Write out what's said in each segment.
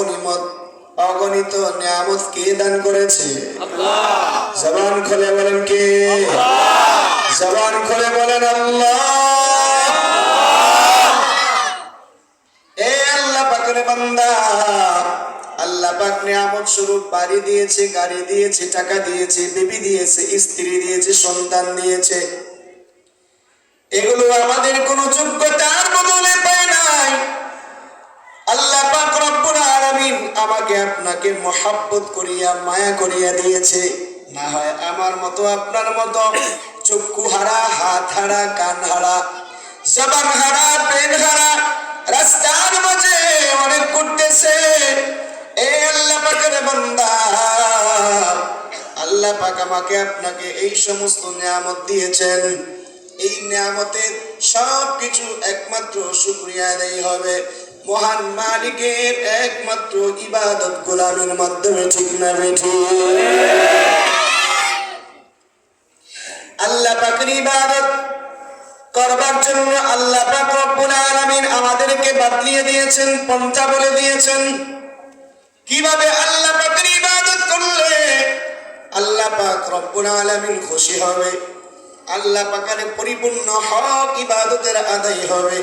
অগণিমত, অগণিত নিয়ামত কে দান করেছে? জবান খুলে বলেন কে? জবান খুলে বলেন আল্লাহ। গাড়ি দিয়েছে, টাকা দিয়েছে দিয়েছে দিয়েছে, সন্তান দিয়েছে। এগুলো আমাদের কোনো যোগ্যতার বদলে পায় নাই। আল্লাহ পাক রব্বুল আলামিন আমাকে আপনাকে মহাব্বত করিয়া, মায়া করিয়া দিয়েছে। না হয় আমার মতো, আপনার মতো। চক্ষু হারা, হাত হারা, কান হারা, জবান হারা, পেন হারা, রাস্তার মাঝে অনেক করতেছে এ আল্লাহ পাকের আল্লাহ পাক আমাকে আপনাকে এই সমস্ত নিয়ামত দিয়েছেন। এই নিয়ামতের সব কিছু একমাত্র শুক্রিয়া আদায় হবে। মহান মালিকের একমাত্র ইবাদত গোলামের মাধ্যমে ঠিক না বেঠি। আল্লাহ পাকের ইবাদত করবার জন্য আল্লাহ পাক রব্বুল আলামিন আমাদেরকে বাতলিয়ে দিয়েছেন, পন্থা বলে দিয়েছেন। কীভাবে আল্লাহ পাকের ইবাদত করলে আল্লাহ পাক রব্বুল আলামিন খুশি হবে? আল্লাহ পাকের পরিপূর্ণ হক ইবাদতের আদায় হবে।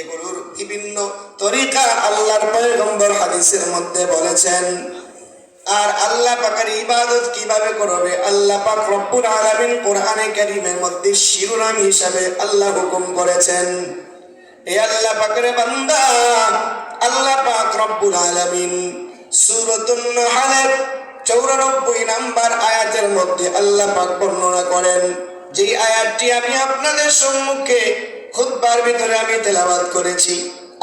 এগুলোর বিভিন্ন তরিকা আল্লাহর পয়গম্বর হাদিসের মধ্যে বলেছেন, আর আল্লাহ পাকের ইবাদত কীভাবে করবে? আল্লাহ পাক রব্বুল আলামিন কোরআনে কারীমের মধ্যে শিরোনাম হিসাবে আল্লাহ হুকুম করেছেন। এ আল্লাহ পাকের বান্দা, আল্লাহ পাক রব্বুল আলামিন সূরাতুন নাহলের 94 নাম্বার আয়াতের মধ্যে আল্লাহ পাক বর্ণনা করেন যে আয়াতটি আমি আপনাদের সম্মুখে খুতবার ভিতরে আমি তেলাওয়াত করেছি।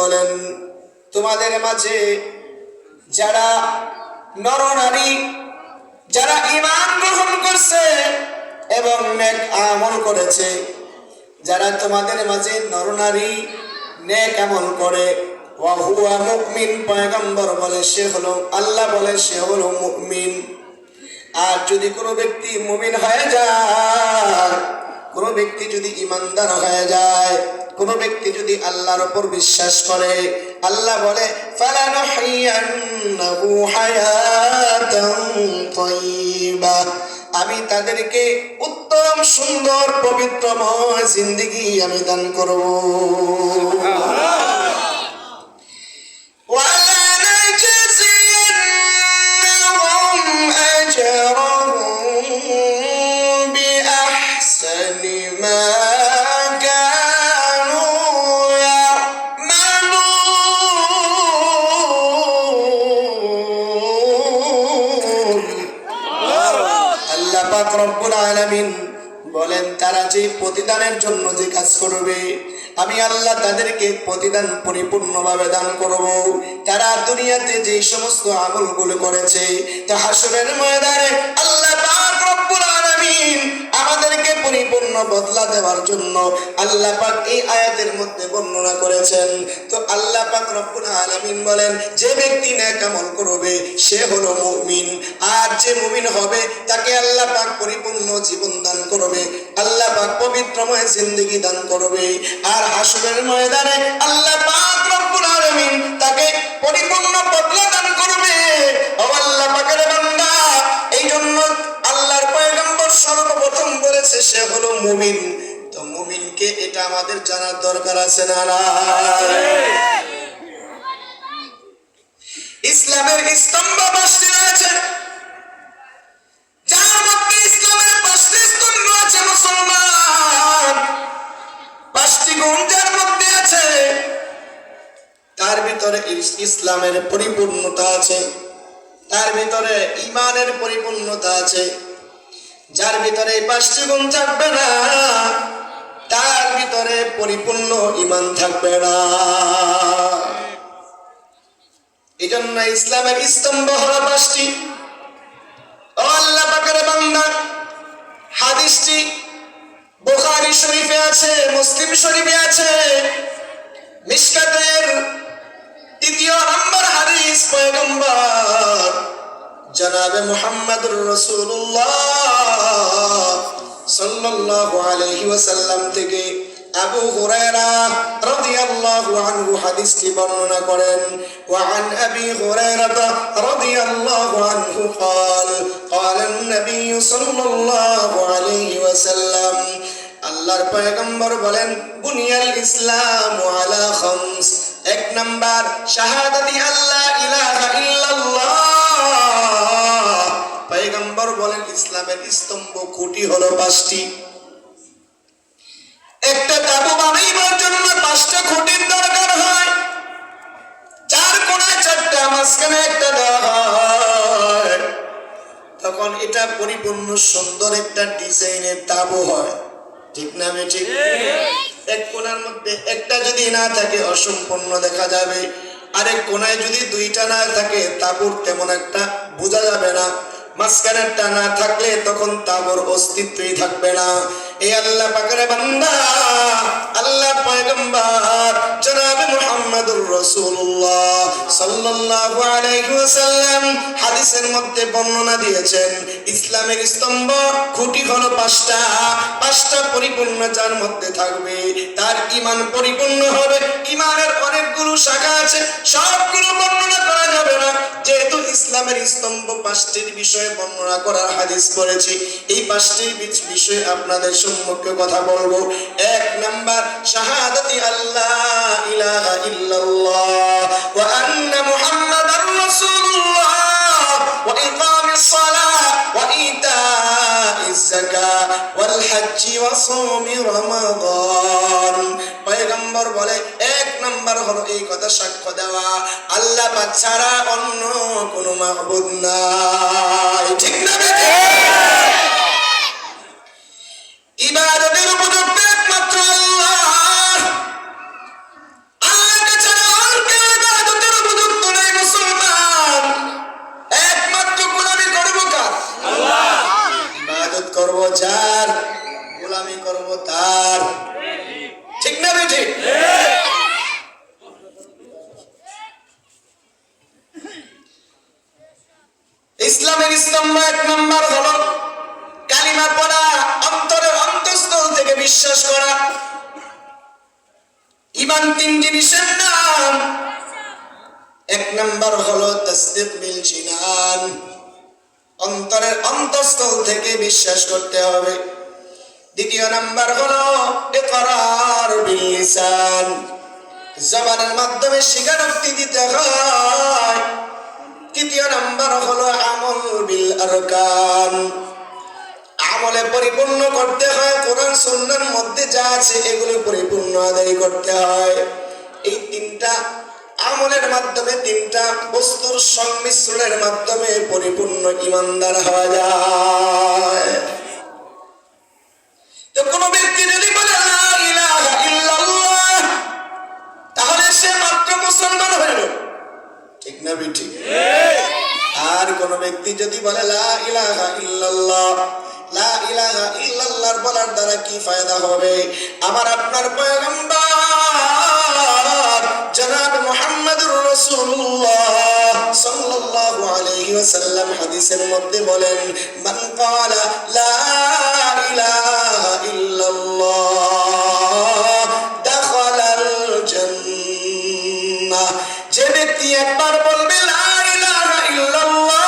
বলেন, তোমাদের মাঝে যারা নরনারী, যারা ইমান গ্রহণ করছে এবং নেক আমল করেছে, যারা তোমাদের মাঝে নরনারী, নেক আমল করে, ওয়া হুয়া মুমিন পয়গম্বর বলে সে হলো, আল্লাহ বলে সে হলো মুমিন। আর যদি কোনো ব্যক্তি মুমিন হয়ে যায়, কোনো ব্যক্তি যদি ইমানদার হয়ে যায় কোনো ব্যক্তি যদি আল্লাহর ওপর বিশ্বাস করে, আল্লাহ বলে আমি তাদেরকে উত্তম, সুন্দর পবিত্রময় জিন্দিগি আমি দান করব। প্রতিদানের জন্য যে কাজ করবে, আমি আল্লাহ তাদেরকে প্রতিদান পরিপূর্ণভাবে দান করব। তারা দুনিয়াতে যে সমস্ত আমলগুলো করেছে তা হাসরের ময়দানে আল্লাহ রব্বুল আলামিন আমাদেরকে পরিপূর্ণ বদলা দেওয়ার জন্য আল্লাহ পাক এই আয়াতের মধ্যে বর্ণনা করেছেন। তো আল্লাহ পাক রব্বুল আলামিন বলেন, যে ব্যক্তি ন্যাক আমল করবে, সে হলো মুমিন। আর যে মুমিন হবে, তাকে আল্লাহ পাক পরিপূর্ণ জীবন দান করবে। আল্লাহ পাক পবিত্রময় জিন্দগি দান করবে। আর হাসরের ময়দানে আল্লাহ পাক রব্বুল আলামিন তাকে পরিপূর্ণ বদলা দান করবে। ও আল্লাহ পাকের বান্দা এই জন্য আল্লাহর পয়গম্বর সর্বপ্রথম বলেছে সে হলো মুমিন। তো মুমিনকে এটা আমাদের জানার দরকার আছে না? ইসলামের স্তম্ভ পাঁচটি রয়েছে। যার মধ্যে ইসলামের পাঁচটি স্তম্ভ আছে মুসলমান। পাঁচটি গুণ যার মধ্যে আছে, তার ভিতরে ইসলামের পরিপূর্ণতা আছে, তার ভিতরে ইমানের পরিপূর্ণতা আছে যার ভিতরে পাঁচটি গুণ থাকবে না, তার ভিতরে পরিপূর্ণ ইমান থাকবে না। এই জন্য ইসলামের স্তম্ভ হল পাঁচটি। জনাবে মুহাম্মদুর রাসূলুল্লাহ সাল্লাল্লাহু আলাইহি ওয়াসাল্লাম থেকে আবু হুরায়রা রাদিয়াল্লাহু আনহু হাদিসটি বর্ণনা করেন وعن ابي هريره رضي الله عنه قال قال النبي صلى الله عليه وسلم আল্লাহর পয়গম্বর বলেন বুনিয়াল ইসলাম আলা খামস এক নাম্বার শাহাদাতি আল্লাহ ইলাহা ইল্লাল্লাহ ইসলামের স্তম্ভ খুঁটি হলো পাঁচটি। একটা তাবু বানাইবার জন্য পাঁচটা খুঁটির দরকার হয়? চার কোণায় চারটা, মাঝখানে একটা দেওয়া তখন এটা পরিপূর্ণ সুন্দর একটা ডিজাইনের তাবু হয়। ঠিক না, আমি এক কোণার মধ্যে একটা যদি না থাকে, অসম্পূর্ণ দেখা যাবে। আরেক কোণায় যদি দুইটা না থাকে, তাবুর তেমন একটা বোঝা যাবে না। মাঝখানেরটা না থাকলে তখন তাবর অস্তিত্বই থাকবে না। এই আল্লাহ ইসলামের স্তম্ভ খুঁটি হলো পাঁচটা পাঁচটা পরিপূর্ণ যার মধ্যে থাকবে। তার ঈমান পরিপূর্ণ হবে ঈমানের অনেকগুলো শাখা আছে, সবগুলো বর্ণনা করা যাবে না। যেহেতু ইসলামের স্তম্ভ পাঁচটির বিষয়ে বর্ণনা করার হাদিস করেছি, এই পাঁচটির বিষয়ে আপনাদের সম্মুখে কথা বলব। এক নাম্বার, শাহাদাতি আল্লাহ ইলাহা ইল্লাল্লাহ। ওয়া আন্না মুহাম্মাদার রাসূলুল্লাহ। ওয়া ইকামিস সালাহ। ওয়া ইতাইজ যাকাহ। ওয়াল হজ্জ ওয়া রমাদান। পয়গম্বর বলে, এক নাম্বার হলো এই কথা সাক্ষ্য দেওয়া। আল্লাহ ছাড়া অন্য কোনো মাহবুদ নাই। ঠিক না? ইবাদতের বিশ্বাস করতে হবে। দ্বিতীয় নাম্বার হলো ইকরার বিল লিসান জবানের মাধ্যমে স্বীকারোক্তি দিতে হয়। তৃতীয় নাম্বার হলো আমল বিল আরকান আমলে পরিপূর্ণ করতে হয়, কোরআন সুন্নাহর মধ্যে যা আছে এগুলো পরিপূর্ণ আদায় করতে হয়। এই তিনটা আমলের মাধ্যমে তিনটা বস্তুর সংমিশ্রণের মাধ্যমে পরিপূর্ণ ইমানদার হওয়া যায়। তো কোনো ব্যক্তি যদি বলে তাহলে সে মাত্র মুসলমান হইল ঠিক না ঠিক আর কোন ব্যক্তি যদি বলে, লা বলার দ্বারা কি ফায়দা হবে? আমার আপনার পয়গম্বর ওয়াসাল্লাম হাদিসের মধ্যে বলেন মান ক্বালা লা ইলাহা ইল্লাল্লাহ দাখালাল জান্নাহ। যে ব্যক্তি একবার বলবে লা ইলাহা ইল্লাল্লাহ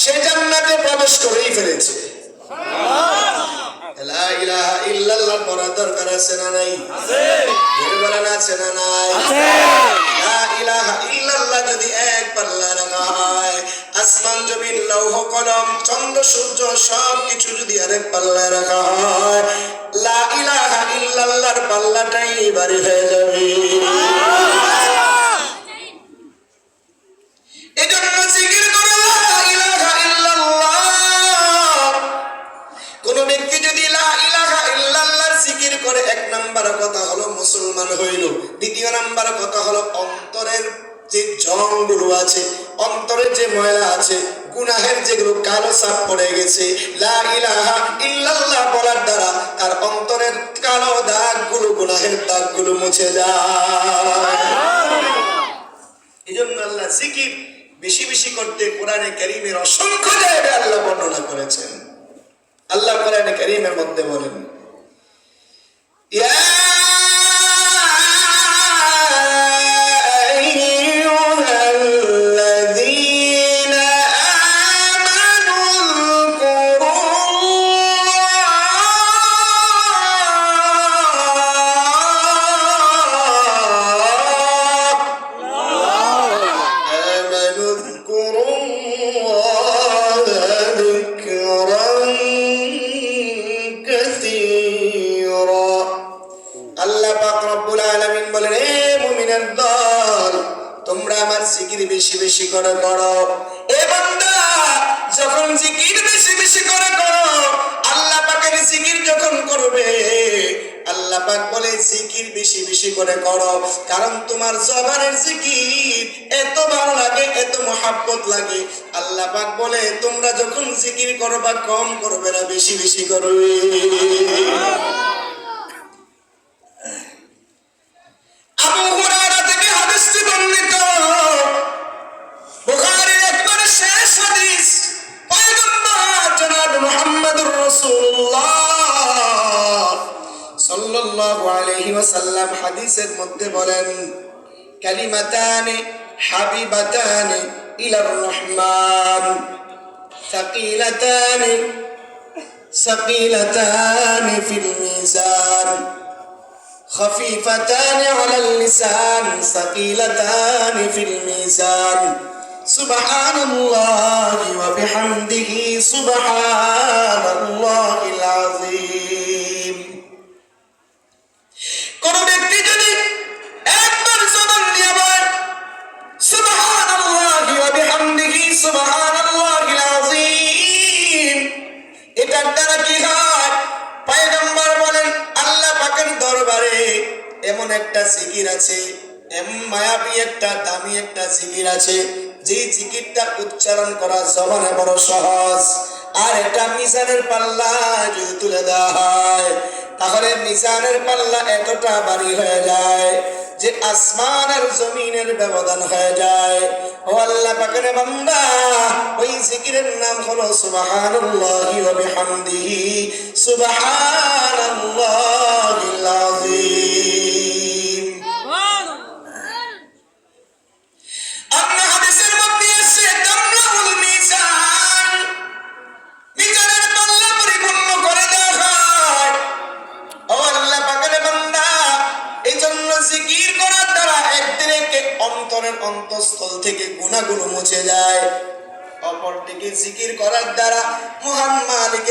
সে জান্নাতে প্রবেশ করেই ফেলেছে। লা ইলাহা ইল্লাল্লাহ পড়া দরকার আছে না নাই? জোরে বলেন আছে না নাই? লা ইলাহা যদি এক পাল্লা হয়, আসমান, জমিন, লৌহ, কলম, চন্দ্র, সূর্য, সব কিছু যদি পাল্লায় রাখা হয়, লা ইলাহা ইল্লাল্লাহর পাল্লাটাই বাড়ি হয়ে যাবে। কোন ব্যক্তি যদি জিকির করে, এক নাম্বার কথা হলো মুসলমান হইল, দ্বিতীয় নাম্বার কথা হলো অন্তরের যে জংগুলো আছে অন্তরের যে ময়লা আছে, গুনাহের যেগুলো কালো সাপ পড়ে গেছে, লা ইলাহা ইল্লাল্লাহ বলার দ্বারা তার অন্তরের কালো দাগগুলো, গুনাহের দাগগুলো মুছে যায়। এই জন্য আল্লাহ জিকির বেশি বেশি করতে কোরআনে করিমের অসংখ্য জায়গায় আল্লাহ বর্ণনা করেছেন। আল্লাহ কোরআনে করিমের মধ্যে বলেন يا كثيرا আল্লাহ পাক রব্বুল আলামিন বলেন হে মুমিনের দল তোমরা আমার জিকির বেশি বেশি করে করো এ বান্দা যখন জিকির বেশি বেশি করে করো আল্লাহ পাক বলে জিকির বেশি বেশি করে করো। কারণ তোমার জবানের জিকির এত ভালো লাগে এত মহাব্বত লাগে। আল্লাহ পাক বলে তোমরা যখন জিকির করো বা কম করবে না বেশি বেশি করবে। আবু সাল্লাল্লাহু আলাইহি ওয়াসাল্লাম হাদিসের মধ্যে বলেন কালিমাতানি হাবিবাতানি ইলার রহমান ثقيلتان ثقيلتان في الميزان خفيفتان على اللسان ثقيلتان في الميزان سبحان الله وبحمده سبحان الله العظيم জিকির আছে। মায়াবী একটা, দামি একটা জিকির আছে। যে জিকিরটা উচ্চারণ করা জবানে বড় সহজ। আর এটা মিজানের পাল্লা যদি তুলে দেওয়া হয়, তাহলে মিজানের পাল্লা এতটা বাড়ি হয়ে যায় যে আসমান আর জমিনের ব্যবধান হয়ে যায়। ও আল্লাহ পাকের বান্দা, ওই জিকিরের নাম হলো সুবহানাল্লাহি ওয়া বিহামদিহি।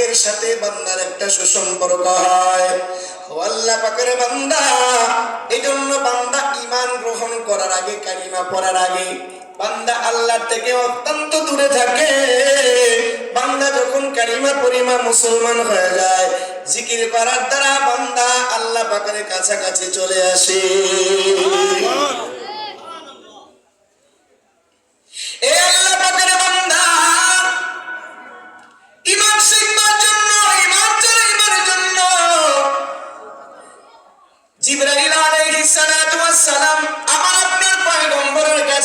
মালিকের সাথে বান্দার একটা সুসম্পর্ক হয়। ও আল্লাহ পাকের বান্দা এই জন্য বান্দা ইমান গ্রহণ করার আগে কালিমা পড়ার আগে বান্দা আল্লাহ থেকে অত্যন্ত দূরে থাকে। বান্দা যখন কালিমা পরিমা মুসলমান হয়ে যায়। জিকির করার দ্বারা বান্দা আল্লাহ পাকের কাছাকাছি চলে আসে। এ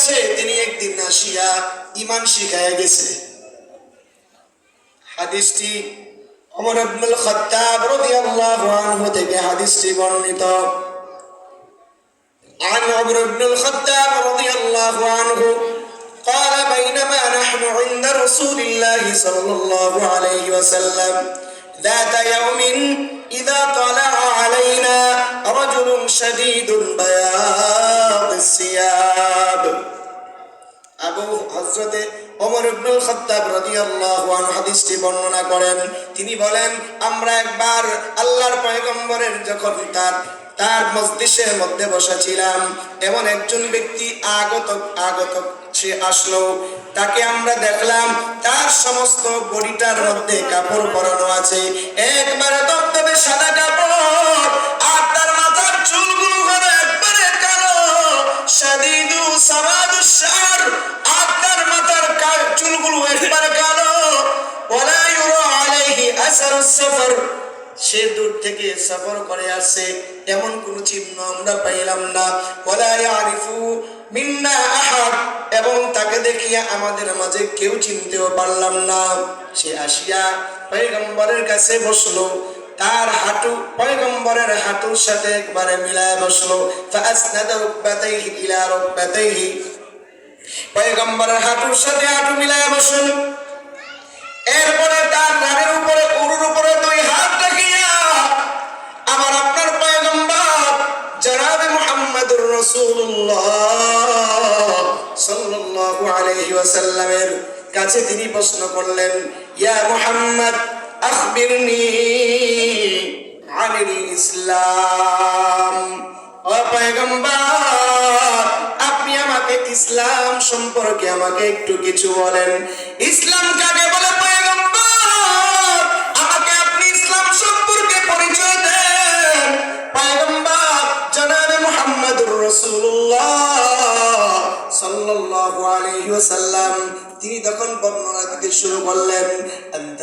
কাছে তিনি একদিন আসিয়া ইমান শিখায়া গেছে হাদিসটি ওমর ইবনুল খাত্তাব রাদিয়াল্লাহু আনহু থেকে হাদিসটি বর্ণিত عن عمر بن الخطاب رضي الله عنه قال بينما نحن عند رسول الله صلى الله عليه وسلم ذات يوم إذا طلع علينا رجل شديد بياض الثياب আবু হজরতে ওমর ইবনুল খাত্তাব রাদিয়াল্লাহু আনহু হাদিসটি বর্ণনা করেন তিনি বলেন আমরা একবার আল্লাহর পয়গম্বরের যখন তার তার মজলিসের মধ্যে বসা ছিলাম এমন একজন ব্যক্তি আগত আগত সে আসলো। তাকে আমরা দেখলাম, তার সমস্ত বডিটার মধ্যে কাপড় পরানো আছে। একবারে দপদপে সাদা কাপড়, আর তার মাথার চুলগুলো হলো একবারে কালো। সাদিদু সামাদু শার, আর তার মাথার চুলগুলো একবারে কালো। ওয়ালা ইউরা আলাইহি আসারুস সফর। সে দূর থেকে সফর করে আসছে, এমন কোন চিহ্ন আমরা পাইলাম না। ওয়ালা ইয়ারিফু মিন্না আহাদ এবং তাকে দেখিয়া আমাদের মাঝে কেউ চিনতেও পারলাম না। সে আসিয়া পয়গম্বরের কাছে বসল। তার হাঁটু, পয়গম্বরের হাঁটুর সাথে একবারে মিলায় বসল। পয়গম্বরের হাঁটুর সাথে হাঁটু মিলায় বসল। এরপরে তার নামের উপরে, উরুর উপরে দুই হাত দেখিয়া আমার কাছে তিনি প্রশ্ন করলেন, ইয়া আখবিরনি আনিল ইসলাম। ও পয়গম্বর, আপনি আমাকে ইসলাম সম্পর্কে আমাকে একটু কিছু বলেন। ইসলাম কাকে বলে? তখন বর্ণনা দিতে শুরু করলেন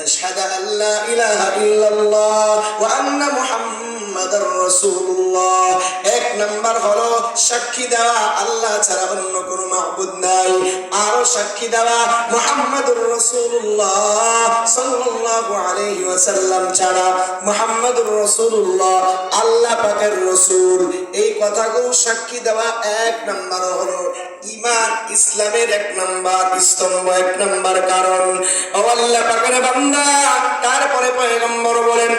আন্তা শাহাদা আল্লা ইলাহা ইল্লাল্লাহ ওয়া আন্না মুহাম্মাদার রাসূলুল্লাহ। এক নাম্বার হলো সাক্ষী দেওয়া, আল্লাহ ছাড়া অন্য কোনো মাহবুদ নাই। আরও সাক্ষী দেওয়া, মুহাম্মাদুর রাসূলুল্লাহ সাল্লাল্লাহু আলাইহি ওয়াসাল্লাম ছাড়া মুহাম্মাদুর রাসূলুল্লাহ, আল্লাহ পাকের রাসূল। এই কথাগুলো সাক্ষী দেওয়া এক নাম্বার হলো ইমান ইসলামের এক নাম্বার স্তম্ভ, এক নাম্বার কারণ। আল্লাহ পাকের বান্দা তারপরে পয়গম্বর বলেন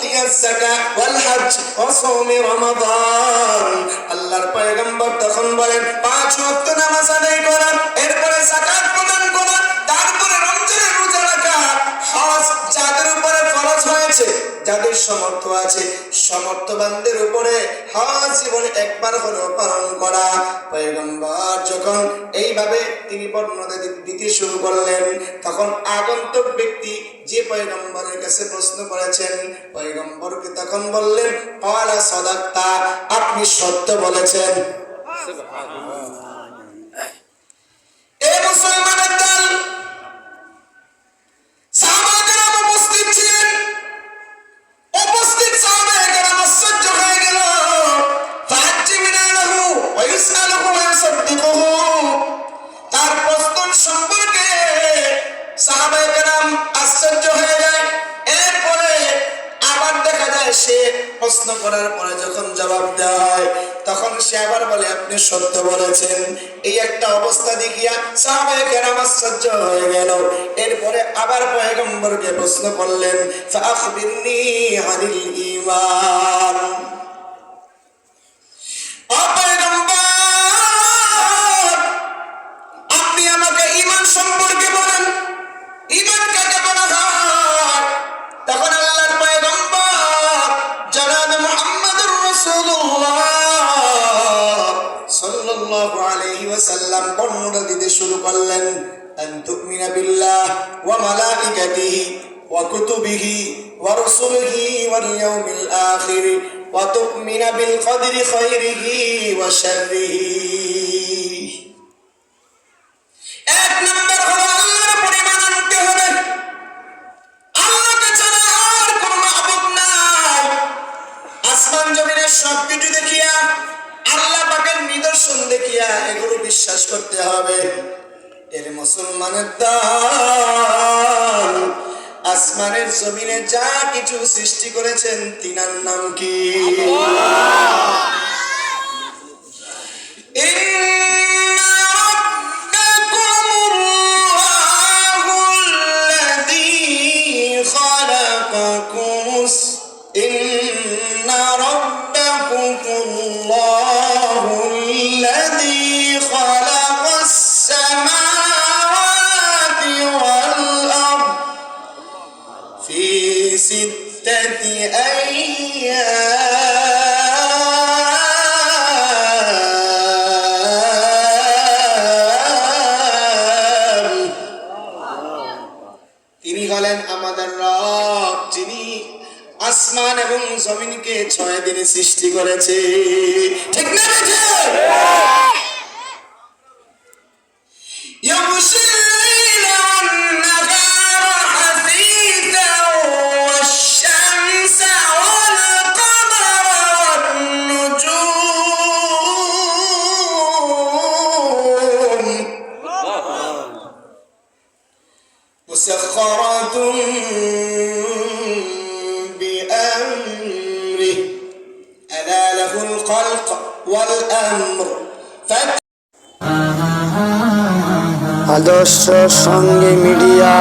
তিয়াস ওয়াল হজ রমাদান। আল্লাহর পয়গম্বর তখন বলেন, পাঁচ ওয়াক্ত নামাজ আদায় করা, এরপরে যাকাত প্রদান করা, তারপরে রমজানের রোজা রাখা, হজ যাদের হয়েছে যাদের সমর্থ আছে, সমর্থবানদের উপরে হজ জীবনে একবার হলেও পালন করা। পয়গম্বর যখন এইভাবে তিনি বর্ণনা দিতে শুরু করলেন, তখন আগন্তুক ব্যক্তি যে পয়গম্বরের কাছে প্রশ্ন করেছেন, পয়গম্বরকে তখন বললেন কলা সদাক্তা, আপনি সত্য বলেছেন। বলেছেন, এই একটা অবস্থা দেখিয়া সাহাবায়ে কেরাম সহ্য হয়ে গেল। এরপরে আবার পয়গম্বরকে প্রশ্ন করলেন, ফাখবিরনি আনিল ওয়াসাল্লাম বর্ণনা দিতে শুরু করলেন। তুমিনা বিল্লাহ ওয়া মালাইকাতিহি ওয়া কুতুবিহি ওয়া রুসুলিহি ওয়াল ইয়াউমিল আখির ওয়া তুমিনা বিল যা কিছু সৃষ্টি করেছেন তিনার নাম কি? জমিনকে ছয় দিনে সৃষ্টি করেছে। ঠিক না والأمر فك আদর্শ সঙ্গে মিডিয়া